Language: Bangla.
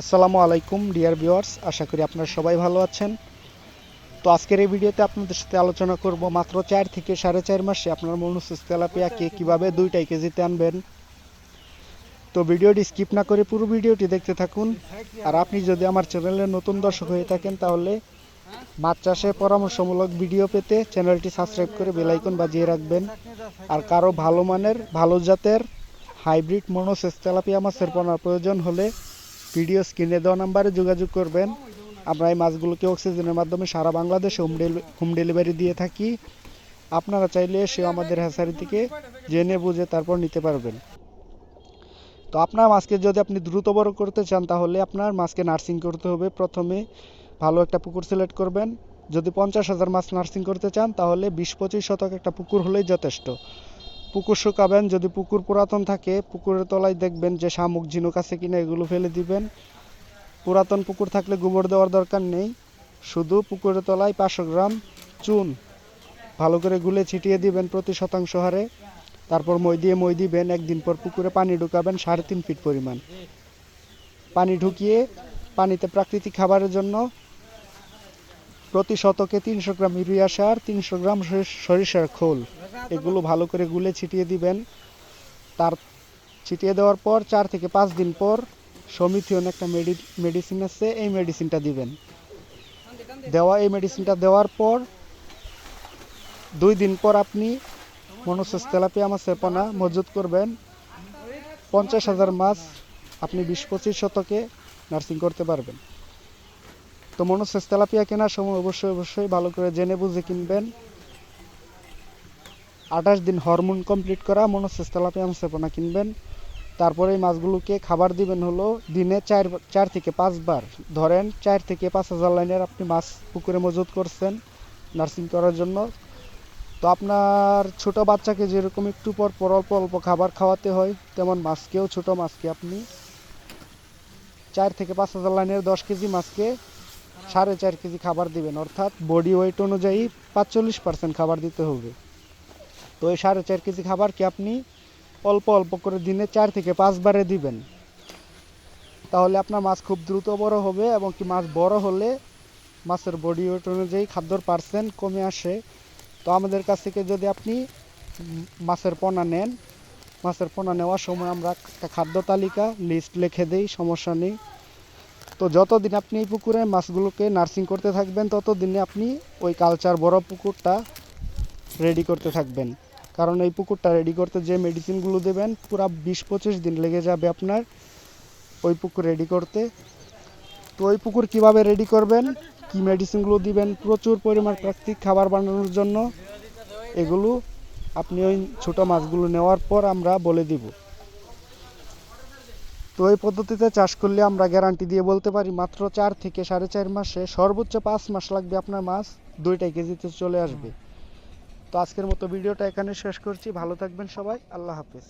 আসসালামু আলাইকুম, ডিয়ার ভিউয়ার্স। আশা করি আপনারা সবাই ভালো আছেন। তো আজকের এই ভিডিওতে আপনাদের সাথে আলোচনা করব মাত্র চার থেকে সাড়ে চার মাসে আপনার মনুসুস তেলাপিয়াকে কীভাবে দুইটাই কেজিতে আনবেন। তো ভিডিওটি স্কিপ না করে পুরো ভিডিওটি দেখতে থাকুন। আর আপনি যদি আমার চ্যানেলের নতুন দর্শক হয়ে থাকেন, তাহলে মাছ চাষে পরামর্শমূলক ভিডিও পেতে চ্যানেলটি সাবস্ক্রাইব করে বেলাইকন বাজিয়ে রাখবেন। আর কারও ভালো মানের, ভালো জাতের হাইব্রিড মনোসেস তেলাপিয়া মাছের পোনার প্রয়োজন হলে ভিডিও স্ক্রিনে দেওয়া নাম্বারে যোগাযোগ করবেন। আমরা এই মাছগুলোকে অক্সিজেনের মাধ্যমে সারা বাংলাদেশে হোম হোম ডেলিভারি দিয়ে থাকি। আপনারা চাইলে এসে আমাদের হ্যাসারি থেকে জেনে বুঝে তারপর নিতে পারবেন। তো আপনার মাছকে যদি আপনি দ্রুত বড় করতে চান, তাহলে আপনার মাছকে নার্সিং করতে হবে। প্রথমে ভালো একটা পুকুর সিলেক্ট করবেন। যদি পঞ্চাশ হাজার মাছ নার্সিং করতে চান, তাহলে বিশ পঁচিশ শতক একটা পুকুর হলেই যথেষ্ট। পুকুর শুকাবেন, যদি পুকুর পুরাতন থাকে, পুকুরের তলায় দেখবেন যে শামুক, ঝিনুক আছে কিনা, এগুলো ফেলে দিবেন। পুরাতন পুকুর থাকলে গোবর দেওয়ার দরকার নেই। শুধু পুকুরের তলায় পাঁচশো গ্রাম চুন। ভালো করে গুলে ছিটিয়ে দিবেন প্রতি শতাংশ হারে। তারপর মই দিয়ে মই দিবেন। একদিন পর পুকুরে পানি ঢুকাবেন সাড়ে তিন ফিট পরিমাণ। পানি ঢুকিয়ে পানিতে প্রাকৃতিক খাবারের জন্য প্রতি শতকে তিনশো গ্রাম ইউরিয়া সার, তিনশো গ্রাম সরিষ- সরিষার খোল। এগুলো ভালো করে গুলে ছিটিয়ে দিবেন। তার ছিটিয়ে দেওয়ার পর চার থেকে পাঁচ দিন পর সমিথিয়ন একটা মেডিসিন আছে, এই মেডিসিনটা দিবেন। দেওয়া এই মেডিসিনটা দেওয়ার পর দুই দিন পর আপনি মনোসেস তেলাপিয়া মাছের পোনা মজুত করবেন। পঞ্চাশ হাজার মাছ আপনি বিশ পঁচিশ শতকে নার্সিং করতে পারবেন। তো মনোসেস তেলাপিয়া কেনার সময় অবশ্যই অবশ্যই ভালো করে জেনে বুঝে কিনবেন। আঠাশ দিন হরমোন কমপ্লিট করা মনোসেস তেলাপিয়া মাছের পোনা কিনবেন। তারপরে এই মাছগুলোকে খাবার দিবেন হলো দিনে চার চার থেকে পাঁচবার। ধরেন চার থেকে পাঁচ হাজার লাইনের আপনি মাছ পুকুরে মজুত করছেন নার্সিং করার জন্য। তো আপনার ছোট বাচ্চাকে যেরকম একটু পর পর অল্প অল্প খাবার খাওয়াতে হয়, তেমন মাছকেও ছোট মাছকে আপনি চার থেকে পাঁচ হাজার লাইনের দশ কেজি মাছকে সাড়ে চার কেজি খাবার দিবেন, অর্থাৎ বডি ওয়েট অনুযায়ী পাঁচচল্লিশ পার্সেন্ট খাবার দিতে হবে। তো এই সাড়ে চার কেজি খাবারকে আপনি অল্প অল্প করে দিনে চার থেকে পাঁচবারে দিবেন। তাহলে আপনার মাছ খুব দ্রুত বড় হবে এবং কি মাছ বড় হলে মাছের বডি ওয়েট অনুযায়ী খাদ্যর পার্সেন্ট কমে আসে। তো আমাদের কাছ থেকে যদি আপনি মাছের পোনা নেন, মাছের পোনা নেওয়ার সময় আমরা একটা খাদ্য তালিকা লিস্ট লিখে দেই, সমস্যা নেই। তো যতদিন আপনি এই পুকুরে মাছগুলোকে নার্সিং করতে থাকবেন, ততদিনে আপনি ওই কালচার বড় পুকুরটা রেডি করতে থাকবেন। কারণ এই পুকুরটা রেডি করতে যে মেডিসিনগুলো দেবেন, পুরো বিশ পঁচিশ দিন লেগে যাবে আপনার ওই পুকুর রেডি করতে। তো ওই পুকুর কীভাবে রেডি করবেন, কি মেডিসিনগুলো দিবেন, প্রচুর পরিমাণ প্রাকৃতিক খাবার বানানোর জন্য, এগুলো আপনি ওই ছোটো মাছগুলো নেওয়ার পর আমরা বলে দিব। তো এই পদ্ধতিতে চাষ করলে আমরা গ্যারান্টি দিয়ে বলতে পারি মাত্র চার থেকে সাড়ে চার মাসে সর্বোচ্চ পাঁচ মাস লাগবে আপনার মাছ দুইটাই কেজিতে চলে আসবে। তো আজকের মতো ভিডিওটা এখানে শেষ করছি। ভালো থাকবেন সবাই। আল্লাহ হাফেজ।